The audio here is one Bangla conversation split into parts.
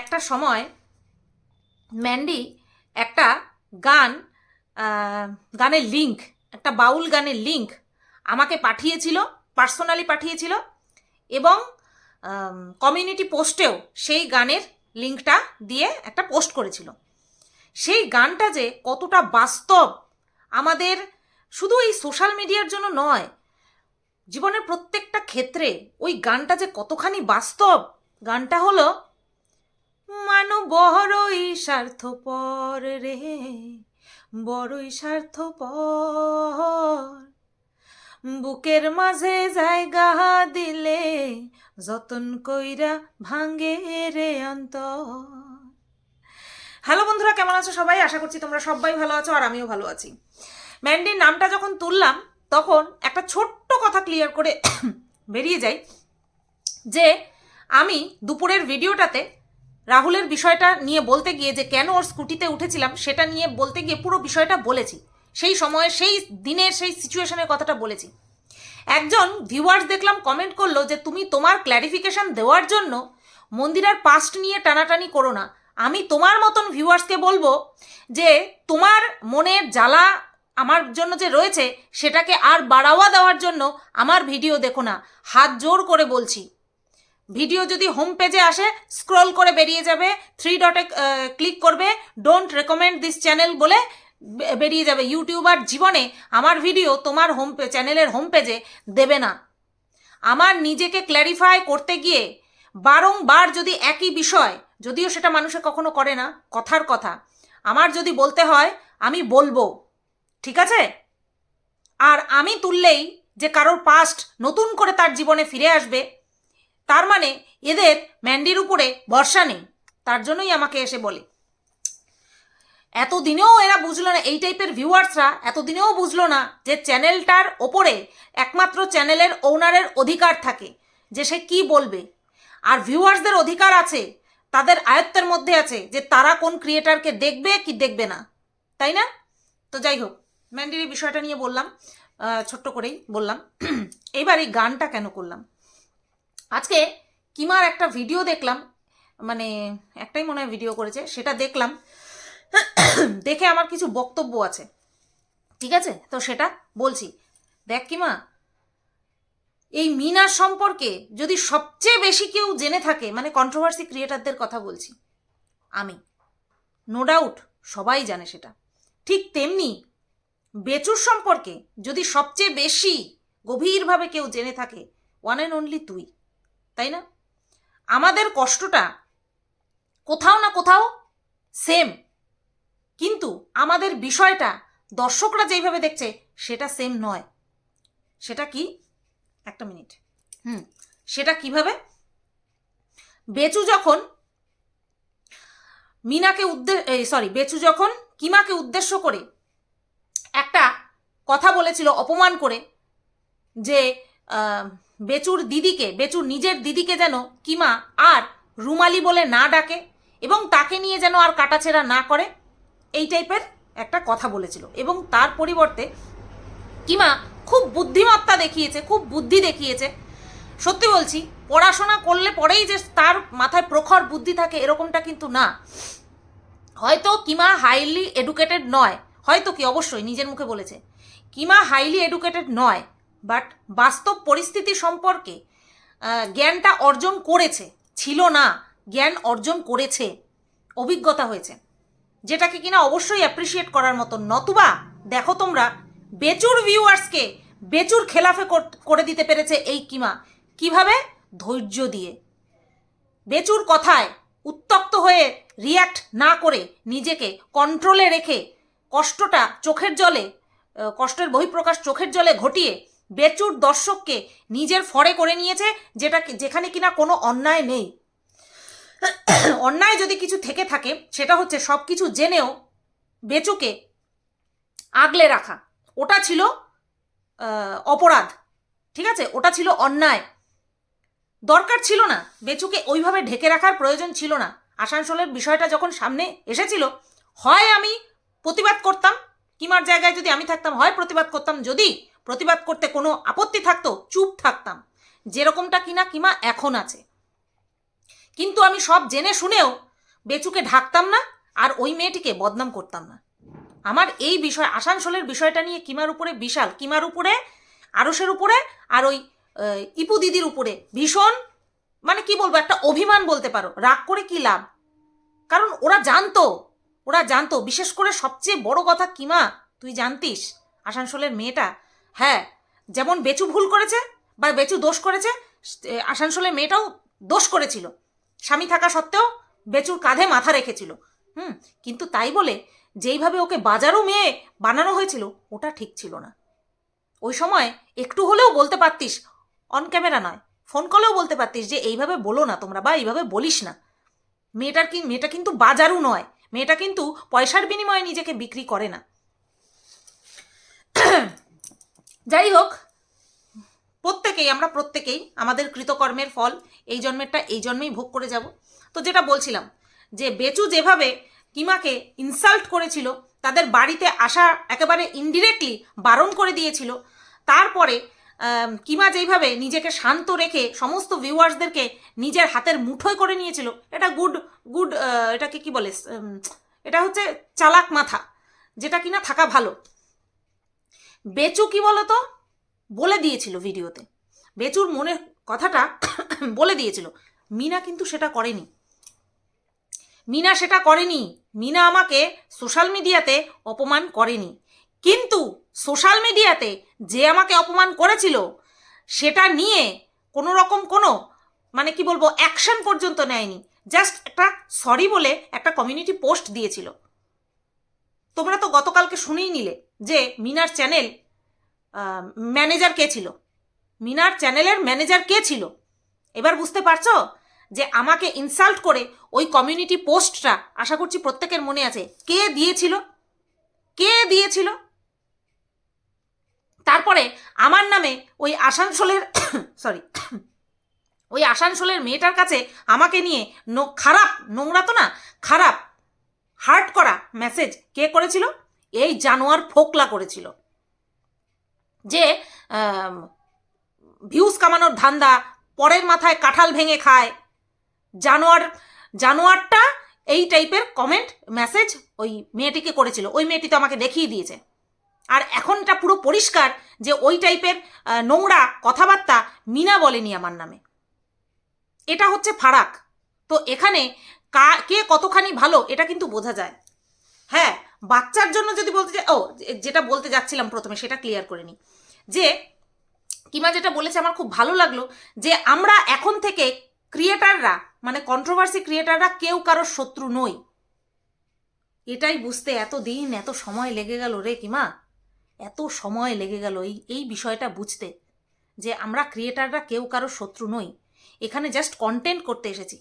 একটা সময় ম্যান্ডি একটা গান গানের লিঙ্ক একটা বাউল গানের লিঙ্ক আমাকে পাঠিয়েছিল পার্সোনালি পাঠিয়েছিল এবং কমিউনিটি পোস্টেও সেই গানের লিঙ্কটা দিয়ে একটা পোস্ট করেছিল। সেই গানটা যে কতটা বাস্তব আমাদের শুধু এই সোশ্যাল মিডিয়ার জন্য নয়, জীবনের প্রত্যেকটা ক্ষেত্রে ওই গানটা যে কতখানি বাস্তব, গানটা হলো মানো বড়ই স্বার্থপর রে, বড়ই স্বার্থপর। বুকের মাঝে জায়গা দিলে যতন কইরা ভাঙ্গে রে অন্তর। হ্যালো বন্ধুরা, কেমন আছো সবাই? আশা করছি তোমরা সবাই ভালো আছো আর আমিও ভালো আছি। ম্যান্ডির নামটা যখন তুললাম, তখন একটা ছোট্ট কথা ক্লিয়ার করে বেরিয়ে যাই যে, আমি দুপুরের ভিডিওটাতে রাহুলের বিষয়টা নিয়ে বলতে গিয়ে যে কেন ওর স্কুটিতে উঠেছিলাম, সেটা নিয়ে বলতে গিয়ে পুরো বিষয়টা বলেছি। সেই সময়ে, সেই দিনের সেই সিচুয়েশনের কথাটা বলেছি। একজন ভিউয়ার্স দেখলাম কমেন্ট করল যে, তুমি তোমার ক্ল্যারিফিকেশন দেওয়ার জন্য মন্দিরার পাস্ট নিয়ে টানাটানি করো না। আমি তোমার মতন ভিউয়ার্সকে বলব যে, তোমার মনের জ্বালা আমার জন্য যে রয়েছে, সেটাকে আর বাড়াওয়া দেওয়ার জন্য আমার ভিডিও দেখো না। হাত জোর করে বলছি। ভিডিও যদি হোম পেজে আসে স্ক্রল করে বেরিয়ে যাবে থ্রি ডটে ক্লিক করবে ডোন্ট রেকমেন্ড দিস চ্যানেল বলে বেরিয়ে যাবে। ইউটিউবার জীবনে আমার ভিডিও তোমার হোম চ্যানেলের হোম পেজে দেবে না। আমার নিজেকে ক্ল্যারিফাই করতে গিয়ে বারংবার যদি একই বিষয়, যদিও সেটা মানুষে কখনো করে না, কথার কথা, আমার যদি বলতে হয়, আমি বলব। ঠিক আছে? আর আমি তুললেই যে কারোর পাস্ট নতুন করে তার জীবনে ফিরে আসবে তার মানে এদের ম্যান্ডির উপরে ভরসা নেই। তার জন্যই আমাকে এসে বলে। এতদিনেও এরা বুঝলো না, এই টাইপের ভিউয়ার্সরা এতদিনেও বুঝলো না যে চ্যানেলটার ওপরে একমাত্র চ্যানেলের ওনারের অধিকার থাকে, যে সে কি বলবে। আর ভিউয়ার্সদের অধিকার আছে, তাদের আয়ত্তের মধ্যে আছে, যে তারা কোন ক্রিয়েটারকে দেখবে কি দেখবে না। তাই না? তো যাই হোক, ম্যান্ডির বিষয়টা নিয়ে বললাম ছোট্ট করেই বললাম। এইবার এই গানটা কেন করলাম? আজকে কিমার একটা ভিডিও দেখলাম মানে একটাই মনে হয় ভিডিও করেছে, সেটা দেখলাম। দেখে আমার কিছু বক্তব্য আছে। ঠিক আছে? তো সেটা বলছি। দেখ কিমা, এই মিনার সম্পর্কে যদি সবচেয়ে বেশি কেউ জেনে থাকে মানে কন্ট্রোভার্সি ক্রিয়েটারদের কথা বলছি, আমি নো ডাউট সবাই জানে সেটা। ঠিক তেমনি বেচুর সম্পর্কে যদি সবচেয়ে বেশি গভীরভাবে কেউ জেনে থাকে ওয়ান অ্যান্ড অনলি তুই। তাই না? আমাদের কষ্টটা কোথাও না কোথাও সেম কিন্তু আমাদের বিষয়টা দর্শকরা যেইভাবে দেখছে, সেটা সেম নয়। সেটা কি? একটা মিনিট। হুম। সেটা কীভাবে? বেচু যখন মিনাকে উদ্দেশ্য সরি বেচু যখন কিমাকে উদ্দেশ্য করে একটা কথা বলেছিল, অপমান করে যে বেচুর দিদিকে, বেচুর নিজের দিদিকে যেন কিমা আর রুমালি বলে না ডাকে এবং তাকে নিয়ে যেন আর কাটাছেড়া না করে, এই টাইপের একটা কথা বলেছিল। এবং তার পরিবর্তে কিমা খুব বুদ্ধিমত্তা দেখিয়েছে, খুব বুদ্ধি দেখিয়েছে। সত্যি বলছি, পড়াশোনা করলে পরেই যে তার মাথায় প্রখর বুদ্ধি থাকে, এরকমটা কিন্তু না। হয়তো কিমা হাইলি এডুকেটেড নয়, হয়তো কি, অবশ্যই, নিজের মুখে বলেছে। কিমা হাইলি এডুকেটেড নয় বাট বাস্তব পরিস্থিতি সম্পর্কে জ্ঞানটা অর্জন করেছে, ছিল না, জ্ঞান অর্জন করেছে, অভিজ্ঞতা হয়েছে। যেটাকে কিনা অবশ্যই অ্যাপ্রিসিয়েট করার মতন, নতুবা দেখো তোমরা, বেচুর ভিউয়ার্সকে বেচুর খেলাফে করে দিতে পেরেছে এই কিমা। কীভাবে? ধৈর্য দিয়ে। বেচুর কথায় উত্তপ্ত হয়ে রিয়্যাক্ট না করে নিজেকে কন্ট্রোলে রেখে কষ্টটা চোখের জলে কষ্টের বহিঃপ্রকাশ চোখের জলে ঘটিয়ে বেচুর দর্শককে নিজের ফরে করে নিয়েছে, যেটা যেখানে কিনা কোনো অন্যায় নেই। অন্যায় যদি কিছু থেকে থাকে, সেটা হচ্ছে সব কিছু জেনেও বেচুকে আগলে রাখা। ওটা ছিল অপরাধ, ঠিক আছে? ওটা ছিল অন্যায়। দরকার ছিল না। বেচুকে ওইভাবে ঢেকে রাখার প্রয়োজন ছিল না। আসানসোলের বিষয়টা যখন সামনে এসেছিল, হয় আমি প্রতিবাদ করতাম, কিমার জায়গায় যদি আমি থাকতাম, হয় প্রতিবাদ করতাম। যদি প্রতিবাদ করতে কোনো আপত্তি থাকতো, চুপ থাকতাম। যেরকমটা কিনা কিমা এখন আছে। কিন্তু আমি সব জেনে শুনেও বেচুকে ঢাকতাম না আর ওই মেয়েটিকে বদনাম করতাম না। আমার এই বিষয়, আসানসোলের বিষয়টা নিয়ে কিমার উপরে বিশাল, কিমার উপরে আরসের উপরে আর ওই ইপু দিদির উপরে ভীষণ মানে কি বলব, একটা অভিমান বলতে পারো, রাগ করে কি লাভ? কারণ ওরা জানতো ওরা জানতো, বিশেষ করে সবচেয়ে বড় কথা কিমা, তুই জানতিস, আসানসোলের মেয়েটা হ্যাঁ যেমন বেচু ভুল করেছে বা বেচু দোষ করেছে আসানসোলের মেয়েটাও দোষ করেছিল। স্বামী থাকা সত্ত্বেও বেচুর কাঁধে মাথা রেখেছিল। হুম, কিন্তু তাই বলে যেইভাবে ওকে বাজারও মেয়ে বানানো হয়েছিল, ওটা ঠিক ছিল না। ওই সময় একটু হলেও বলতে পারতিস অন ক্যামেরা নয় ফোন কলেও বলতে পারতিস যে, এইভাবে বলো না তোমরা বা এইভাবে বলিস না। মেয়েটার কি, মেয়েটা কিন্তু বাজারও নয়, মেয়েটা কিন্তু পয়সার বিনিময়ে নিজেকে বিক্রি করে না। যাই হোক প্রত্যেকেই, আমরা প্রত্যেকেই আমাদের কৃতকর্মের ফল, এই জন্মেরটা এই জন্মেই ভোগ করে যাব। তো যেটা বলছিলাম, যে বেচু যেভাবে কিমাকে ইনসাল্ট করেছিল, তাদের বাড়িতে আসা একেবারে ইনডিরেক্টলি বারণ করে দিয়েছিল, তারপরে কিমা যেইভাবে নিজেকে শান্ত রেখে সমস্ত ভিউয়ার্সদেরকে নিজের হাতের মুঠোয় করে নিয়েছিল, এটা গুড গুড এটাকে কি বলে এটা হচ্ছে চালাক মাথা, যেটা কিনা থাকা ভালো। বেচু কি বলতো? বলে দিয়েছিল ভিডিওতে। বেচুর মনের কথাটা বলে দিয়েছিল। মিনা কিন্তু সেটা করেনি। মিনা সেটা করেনি। মিনা আমাকে সোশ্যাল মিডিয়াতে অপমান করেনি। কিন্তু সোশ্যাল মিডিয়াতে যে আমাকে অপমান করেছিল, সেটা নিয়ে কোনো রকম কোনো মানে কি বলব অ্যাকশন পর্যন্ত নেয়নি। জাস্ট একটা সরি বলে একটা কমিউনিটি পোস্ট দিয়েছিল। তোমরা তো গতকালকে শুনেই নিলে। যে মিনার চ্যানেল ম্যানেজার কে ছিল? মিনার চ্যানেলের ম্যানেজার কে ছিল? এবার বুঝতে পারছ যে আমাকে ইনসাল্ট করে ওই কমিউনিটি পোস্টটা, আশা করছি প্রত্যেকের মনে আছে, কে দিয়েছিল? কে দিয়েছিল? তারপরে আমার নামে ওই আসানসোলের সরি ওই আসানসোলের মেয়েটার কাছে আমাকে নিয়ে খারাপ, নোংরা তো না, খারাপ হার্ট করা মেসেজ কে করেছিল? এই জানোয়ার ফোকলা করেছিল। যে ভিউজ কামানোর ধান্দা, পরের মাথায় কাঁঠাল ভেঙে খায়। জানোয়ার, জানোয়ারটা এই টাইপের কমেন্ট মেসেজ ওই মেয়েটিকে করেছিল। ওই মেয়েটি তো আমাকে দেখিয়ে দিয়েছে। আর এখন এটা পুরো পরিষ্কার যে ওই টাইপের নোংরা কথাবার্তা মিনা বলেনি আমার নামে। এটা হচ্ছে ফারাক। তো এখানে কা, কে কতখানি ভালো, এটা কিন্তু বোঝা যায়। হ্যাঁ বাচ্চার জন্য যদি বলতে যাই, ও, যেটা বলতে যাচ্ছিলাম প্রথমে, সেটা ক্লিয়ার করে নিই। যে, কিমা যেটা বলেছে আমার খুব ভালো লাগল, যে আমরা এখন থেকে ক্রিয়েটাররা মানে কন্ট্রোভার্সি ক্রিয়েটাররা কেউ কারোর শত্রু নই। এটাই বুঝতে এত দিন, এত সময় লেগে গেল রে কিমা। এত সময় লেগে গেল এই এই বিষয়টা বুঝতে, যে আমরা ক্রিয়েটাররা কেউ কারোর শত্রু নই। এখানে জাস্ট কন্টেন্ট করতে এসেছি।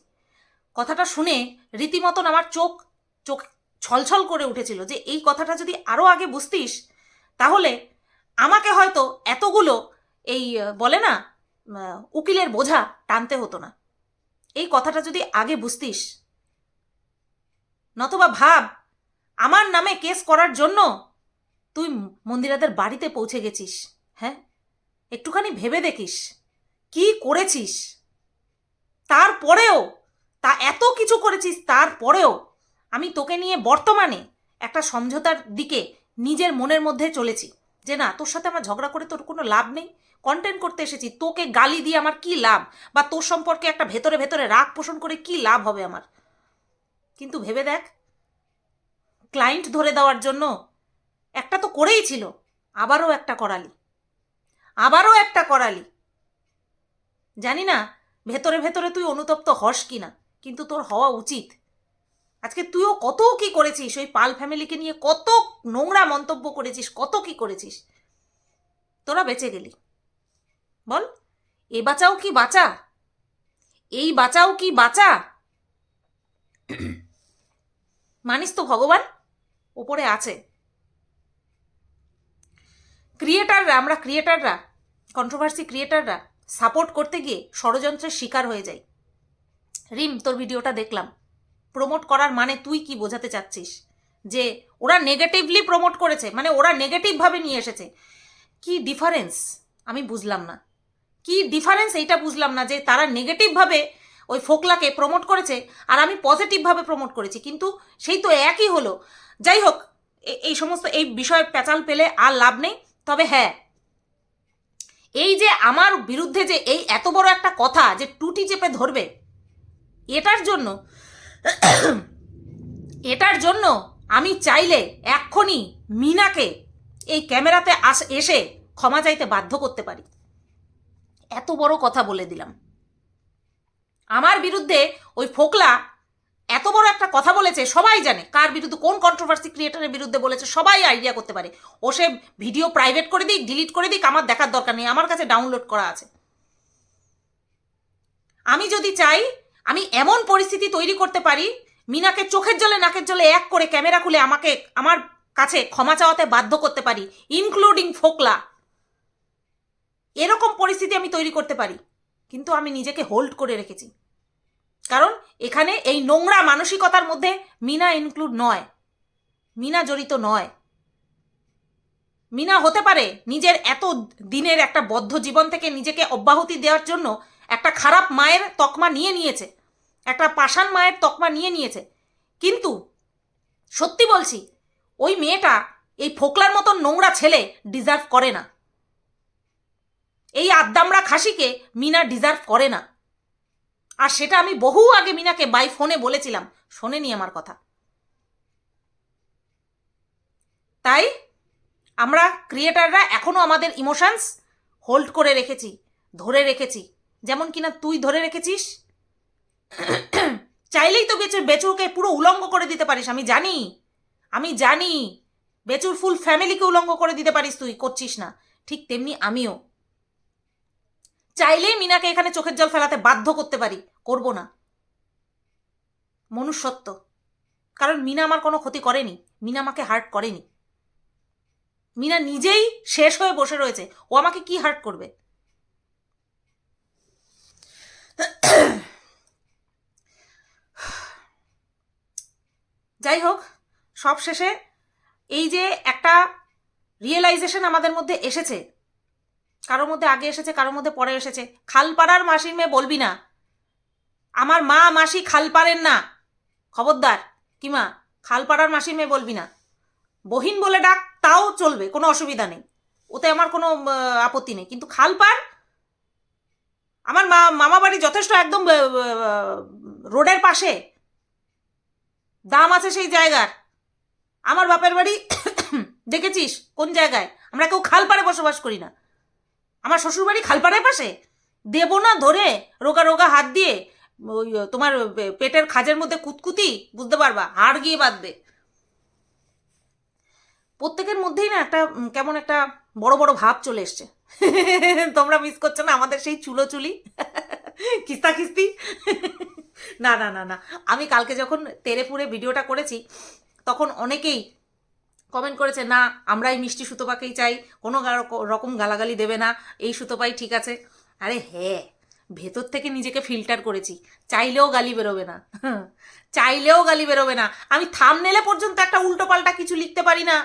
কথাটা শুনে রীতিমতন আমার চোখ চোখ ছলছল করে উঠেছিল যে এই কথাটা যদি আরও আগে বুঝতিস, তাহলে আমাকে হয়তো এতগুলো এই বলে না উকিলের বোঝা টানতে হতো না। এই কথাটা যদি আগে বুঝতিস, নতবা ভাব, আমার নামে কেস করার জন্য তুই মন্দিরাদের বাড়িতে পৌঁছে গেছিস হ্যাঁ? একটুখানি ভেবে দেখিস, কি করেছিস? তারপরেও, তা এত কিছু করেছিস, তারপরেও আমি তোকে নিয়ে বর্তমানে একটা সমঝোতার দিকে নিজের মনের মধ্যে চলেছি যে না, তোর সাথে আমার ঝগড়া করে তোর কোনো লাভ নেই। কন্টেন্ট করতে এসেছি, তোকে গালি দিয়ে আমার কি লাভ? বা তোর সম্পর্কে একটা ভেতরে ভেতরে রাগ পোষণ করে কি লাভ হবে আমার? কিন্তু ভেবে দেখ ক্লায়েন্ট ধরে দেওয়ার জন্য একটা তো করেই ছিল, আবারও একটা করালি। আবারও একটা করালি। জানি না, ভেতরে ভেতরে তুই অনুতপ্ত হস কি না কিন্তু তোর হওয়া উচিত। আজকে তুইও কত কি করেছিস? ওই পাল ফ্যামিলিকে নিয়ে কত নোংরা মন্তব্য করেছিস, কত কি করেছিস? তোরা বেঁচে গেলি। বল, এ বাঁচাও কি বাঁচা? এই বাঁচাও কি বাঁচা? মানিস তো ভগবান, ওপরে আছে। ক্রিয়েটাররা, আমরা ক্রিয়েটাররা কন্ট্রোভার্সি ক্রিয়েটাররা সাপোর্ট করতে গিয়ে ষড়যন্ত্রের শিকার হয়ে যাই। রিম, তোর ভিডিওটা দেখলাম। প্রমোট করার মানে তুই কি বোঝাতে চাচ্ছিস? যে ওরা নেগেটিভলি প্রমোট করেছে মানে ওরা নেগেটিভভাবে নিয়ে এসেছে। কি ডিফারেন্স আমি বুঝলাম না। কি ডিফারেন্স এইটা বুঝলাম না যে তারা নেগেটিভভাবে ওই ফোকলাকে প্রমোট করেছে আর আমি পজিটিভভাবে প্রমোট করেছি। কিন্তু সেই তো একই হলো। যাই হোক এই সমস্ত, এই বিষয়ে পেঁচাল পেলে আর লাভ নেই। তবে হ্যাঁ এই যে আমার বিরুদ্ধে যে এই এত বড় একটা কথা যে টুটি চেপে ধরবে, এটার জন্য এটার জন্য আমি চাইলে এক্ষুনি মিনাকে এই ক্যামেরাতে আস, এসে ক্ষমা চাইতে বাধ্য করতে পারি। এত বড় কথা বলে দিলাম। আমার বিরুদ্ধে ওই ফোকলা এত বড় একটা কথা বলেছে, সবাই জানে কার বিরুদ্ধে, কোন কন্ট্রোভার্সি ক্রিয়েটারের বিরুদ্ধে বলেছে, সবাই আইডিয়া করতে পারে। ও সে ভিডিও প্রাইভেট করে দিক ডিলিট করে দিক, আমার দেখার দরকার নেই, আমার কাছে ডাউনলোড করা আছে। আমি যদি চাই আমি এমন পরিস্থিতি তৈরি করতে পারি, মিনাকে চোখের জলে, নাকের জলে এক করে ক্যামেরা খুলে আমাকে, আমার কাছে ক্ষমা চাওয়াতে বাধ্য করতে পারি ইনক্লুডিং ফোকলা। এরকম পরিস্থিতি আমি তৈরি করতে পারি, কিন্তু আমি নিজেকে হোল্ড করে রেখেছি। কারণ এখানে এই নোংরা মানসিকতার মধ্যে মিনা ইনক্লুড নয়। মিনা জড়িত নয়। মিনা হতে পারে নিজের এত দিনের একটা বদ্ধ জীবন থেকে নিজেকে অব্যাহতি দেওয়ার জন্য একটা খারাপ মায়ের তকমা নিয়ে নিয়েছে, একটা পাষাণ মায়ের তকমা নিয়ে নিয়েছে। কিন্তু সত্যি বলছি, ওই মেয়েটা এই ফোকলার মতন নোংরা ছেলে ডিজার্ভ করে না। এই আদ্দামরা খাসিকে মিনা ডিজার্ভ করে না। আর সেটা আমি বহু আগে মিনাকে বাই ফোনে বলেছিলাম, শোনেনি আমার কথা। তাই আমরা ক্রিয়েটাররা এখনও আমাদের ইমোশনস হোল্ড করে রেখেছি, ধরে রেখেছি। যেমন কিনা তুই ধরে রেখেছিস? চাইলেই তো বেচুর বেচুরকে পুরো উলঙ্গ করে দিতে পারিস, আমি জানি। আমি জানি, বেচুর ফুল ফ্যামিলিকে উলঙ্গ করে দিতে পারিস তুই, করছিস না। ঠিক তেমনি আমিও। চাইলেই মিনাকে এখানে চোখের জল ফেলাতে বাধ্য করতে পারি, করব না। মনুষ্যত্ব। কারণ মিনা আমার কোনো ক্ষতি করেনি, মিনা আমাকে হার্ট করেনি। মিনা নিজেই শেষ হয়ে বসে রয়েছে, ও আমাকে কি হার্ট করবে? যাই হোক সব শেষে এই যে একটা রিয়েলাইজেশন আমাদের মধ্যে এসেছে, কারোর মধ্যে আগে এসেছে, কারোর মধ্যে পরে এসেছে, খালপাড়ার মাসির মেয়ে বলবি না। আমার মা, মাসি খাল না। খবরদার, কি মা, খালপাড়ার মাসির মেয়ে বলবি না। বহিন বলে ডাক, তাও চলবে, কোনো অসুবিধা নেই। ওতে আমার কোনো আপত্তি নেই। কিন্তু খালপাড় আমার মা মামা বাড়ি যথেষ্ট একদম রোডের পাশে। দাম আছে সেই জায়গার। আমার বাপের বাড়ি, দেখেছিস কোন জায়গায়? আমরা কেউ খালপাড়ে বসবাস করি না। আমার শ্বশুরবাড়ি খালপাড়ের পাশে। দেবো না ধরে রোগা রোগা হাত দিয়ে ওই তোমার পেটের খাজের মধ্যে কুতকুতি, বুঝতে পারবা, হাড় গিয়ে বাঁধবে। প্রত্যেকের মধ্যেই না একটা কেমন একটা বড় বড় ভাব চলে এসছে। তোমরা মিস করছ না, আমাদের সেই চুলো চুলি কিস্তা কিস্তি না না না না। আমি কালকে যখন তেরেপুরে ভিডিওটা করেছি, তখন অনেকেই কমেন্ট করেছে, না, আমরা এই মিষ্টি সুতোপাকেই চাই, কোনো রকম গালাগালি দেবে না, এই সুতোপাই ঠিক আছে। আরে হ্যাঁ ভেতর থেকে নিজেকে ফিল্টার করেছি। চাইলেও গালি বেরোবে না। চাইলেও গালি বেরোবে না। আমি থামনেলে পর্যন্ত একটা উল্টো পাল্টা কিছু লিখতে পারি না।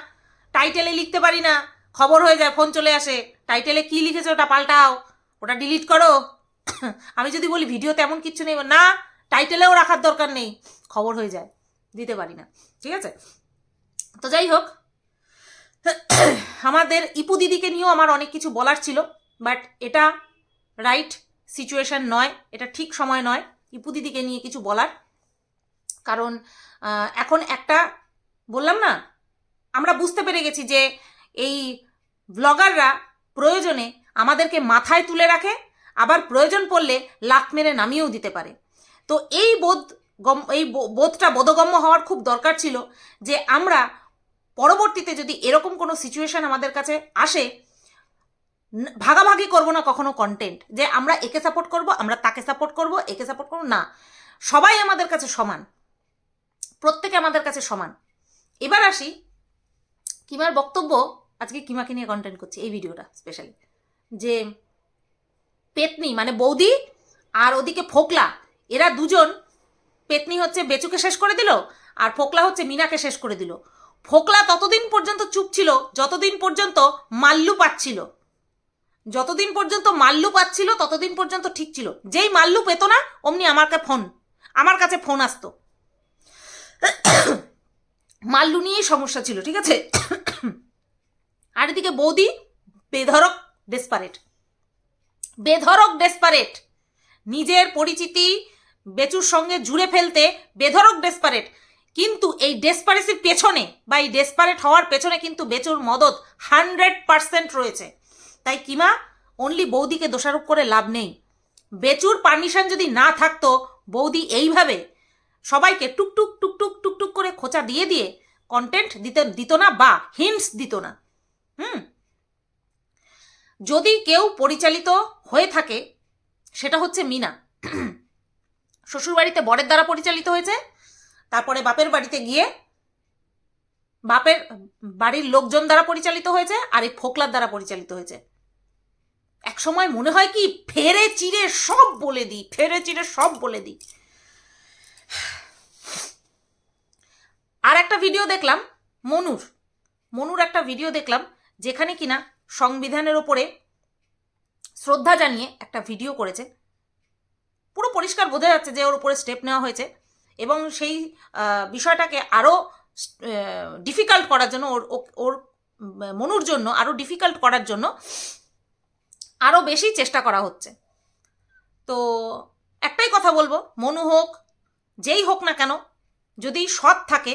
টাইটেলে লিখতে পারি না। খবর হয়ে যায় ফোন চলে আসে। টাইটেলে কি লিখেছে ওটা পাল্টাও। ওটা ডিলিট করো। আমি যদি বলি ভিডিও তেমন কিচ্ছু নেই, না টাইটেলেও রাখার দরকার নেই। খবর হয়ে যায়। দিতে পারি না। ঠিক আছে? তো যাই হোক। আমাদের ইপু দিদিকে নিয়েও আমার অনেক কিছু বলার ছিল বাট এটা রাইট সিচুয়েশন নয়। এটা ঠিক সময় নয় ইপু দিদিকে নিয়ে কিছু বলার। কারণ এখন একটা, বললাম না, আমরা বুঝতে পেরে গেছি যে এই ব্লগাররা প্রয়োজনে আমাদেরকে মাথায় তুলে রাখে, আবার প্রয়োজন পড়লে লাখ মেরে নামিয়েও দিতে পারে। তো এই বোধ গম, এই বোধটা বোধগম্য হওয়ার খুব দরকার ছিল যে আমরা পরবর্তীতে যদি এরকম কোনো সিচুয়েশন আমাদের কাছে আসে ভাগাভাগি করব না কখনো কন্টেন্ট যে আমরা একে সাপোর্ট করব, আমরা তাকে সাপোর্ট করব, একে সাপোর্ট করব, না। সবাই আমাদের কাছে সমান। প্রত্যেকে আমাদের কাছে সমান। এবার আসি, কিমার বক্তব্য আজকে কিমাকে নিয়ে কন্টেন্ট করছি, এই ভিডিওটা স্পেশালি যে পেতনি মানে বৌদি আর ওদিকে ফোকলা, এরা দুজন পেতনি হচ্ছে বেচুকে শেষ করে দিল আর ফোকলা হচ্ছে মিনাকে শেষ করে দিল। ফোকলা ততদিন পর্যন্ত চুপ ছিল, যতদিন পর্যন্ত মাল্লু পাচ্ছিল যতদিন পর্যন্ত মাল্লু পাচ্ছিল ততদিন পর্যন্ত ঠিক ছিল। যেই মাল্লু পেতো না, অমনি আমার কাছে ফোন, আমার কাছে ফোন আসতো। মাল্লু নিয়েই সমস্যা ছিল, ঠিক আছে? আর এদিকে বৌদি বেধরক ডেসপারেট বেধরক ডেসপারেট নিজের পরিচিতি বেচুর সঙ্গে জুড়ে ফেলতে বেধরক ডেসপারেট কিন্তু এই ডেসপারেসির পেছনে বা এই ডেসপারেট হওয়ার পেছনে কিন্তু বেচুর মদত হান্ড্রেড পার্সেন্ট রয়েছে। তাই কিমা অনলি বৌদিকে দোষারোপ করে লাভ নেই। বেচুর পারমিশন যদি না থাকতো, বৌদি এইভাবে সবাইকে টুকটুক টুকটুক টুকটুক করে খোঁচা দিয়ে দিয়ে কন্টেন্ট দিতে দিত না বা হিন্টস দিত না। হুম। যদি কেউ পরিচালিত হয়ে থাকে, সেটা হচ্ছে মিনা। শ্বশুরবাড়িতে বরের দ্বারা পরিচালিত হয়েছে, তারপরে বাপের বাড়িতে গিয়ে বাপের বাড়ির লোকজন দ্বারা পরিচালিত হয়েছে, আর এই ফোকলার দ্বারা পরিচালিত হয়েছে। এক সময় মনে হয় কি, ফেরে চিড়ে সব বলে দিই, ফেরে চিড়ে সব বলে দিই। আর একটা ভিডিও দেখলাম, মনুর। মনুর একটা ভিডিও দেখলাম যেখানে কিনা সংবিধানের ওপরে শ্রদ্ধা জানিয়ে একটা ভিডিও করেছে। পুরো পরিষ্কার বোঝা যাচ্ছে যে ওর উপরে স্টেপ নেওয়া হয়েছে এবং সেই বিষয়টাকে আরও ডিফিকাল্ট করার জন্য ওর ওর মনুর জন্য আরও ডিফিকাল্ট করার জন্য আরও বেশি চেষ্টা করা হচ্ছে। তো একটাই কথা বলব, মনু হোক, যেই হোক না কেন, যদি সৎ থাকে,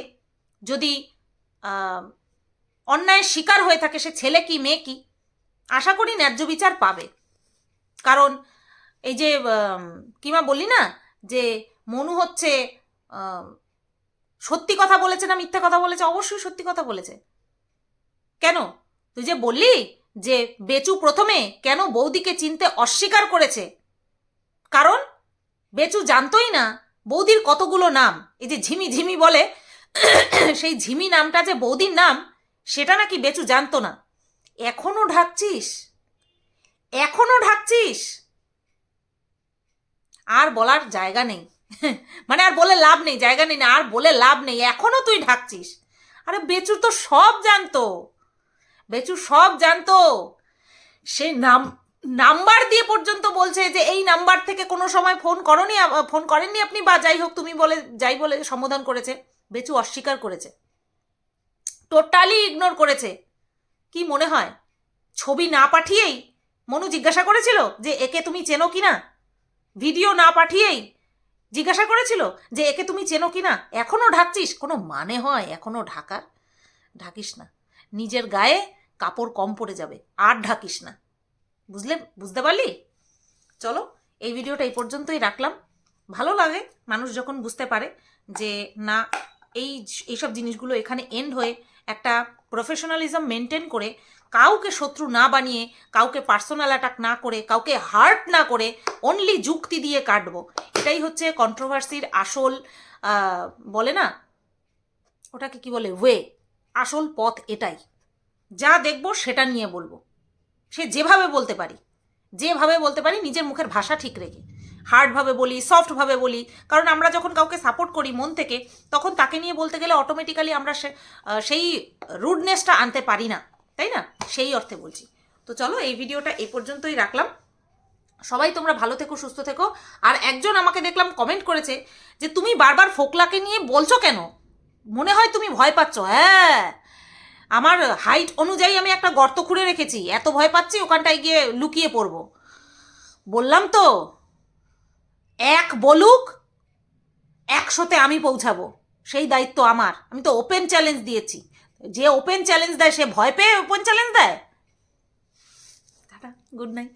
যদি অন্যায়ের শিকার হয়ে থাকে সে ছেলে কি, মেয়ে কি? আশা করি ন্যায্য বিচার পাবে। কারণ এই যে কিমা বললি না? যে মনু হচ্ছে সত্যি কথা বলেছে না মিথ্যা কথা বলেছে? অবশ্যই সত্যি কথা বলেছে। কেন? তুই যে বললি যে বেচু প্রথমে কেন বৌদিকে চিনতে অস্বীকার করেছে? কারণ বেচু জানতোই না বৌদির কতগুলো নাম। এই যে ঝিমি ঝিমি বলে, সেই ঝিমি নামটা যে বৌদির নাম সেটা নাকি বেচু জানতো না। এখনও ঢাকছিস? এখনও ঢাকছিস? আর বলার জায়গা নেই। মানে আর বলে লাভ নেই, জায়গা নেই না, আর বলে লাভ নেই, এখনও তুই ঢাকছিস। আরে বেচু তো সব জানতো। বেচু সব জানতো। সে নাম, নাম্বার দিয়ে পর্যন্ত বলছে যে এই নাম্বার থেকে কোনো সময় ফোন করনি, ফোন করেননি আপনি, বা যাই হোক তুমি বলে, যাই বলে সম্বোধন করেছে। বেচু অস্বীকার করেছে। টোটালি ইগনোর করেছে। কি মনে হয়? ছবি না পাঠিয়েই মনু জিজ্ঞাসা করেছিল যে একে তুমি চেনো কি না ভিডিও না পাঠিয়েই জিজ্ঞাসা করেছিল যে একে তুমি চেনো কি না এখনও ঢাকছিস? কোনো মানে হয়? এখনও ঢাকার? ঢাকিস না। নিজের গায়ে কাপড় কম পড়ে যাবে। আর ঢাকিস না। বুঝলে বুঝতে পারলি? চলো, এই ভিডিওটা এই পর্যন্তই রাখলাম। ভালো লাগে মানুষ যখন বুঝতে পারে যে না, এই এইসব জিনিসগুলো এখানে এন্ড হয়ে একটা প্রফেশনালিজম মেনটেন করে কাউকে শত্রু না বানিয়ে, কাউকে পার্সোনাল অ্যাটাক না করে, কাউকে হার্ট না করে অনলি যুক্তি দিয়ে কাটবো। এটাই হচ্ছে কন্ট্রোভার্সির আসল বলে না? ওটাকে কি বলে? ওয়ে আসল পথ এটাই। যা দেখব সেটা নিয়ে বলব। সে যেভাবে বলতে পারি, যেভাবে বলতে পারি নিজের মুখের ভাষা ঠিক রেখে। হার্ডভাবে বলি সফটভাবে বলি, কারণ আমরা যখন কাউকে সাপোর্ট করি মন থেকে, তখন তাকে নিয়ে বলতে গেলে অটোমেটিক্যালি আমরা সেই রুডনেসটা আনতে পারি না, তাই না? সেই অর্থে বলছি। তো চলো এই ভিডিওটা এই পর্যন্তই রাখলাম। সবাই তোমরা ভালো থেকো, সুস্থ থেকো। আর একজন আমাকে দেখলাম কমেন্ট করেছে যে, তুমি বারবার ফোকলাকে নিয়ে বলছো কেন? মনে হয় তুমি ভয় পাচ্ছ। হ্যাঁ। আমার হাইট অনুযায়ী আমি একটা গর্ত খুঁড়ে রেখেছি। এত ভয় পাচ্ছি, ওখানটায় গিয়ে লুকিয়ে পড়ব। বললাম তো এক বলুক, একশোতে আমি পৌঁছাবো। সেই দায়িত্ব আমার। আমি তো ওপেন চ্যালেঞ্জ দিয়েছি। যে ওপেন চ্যালেঞ্জ দেয়, সে ভয় পেয়ে ওপেন চ্যালেঞ্জ দেয়। Tata good night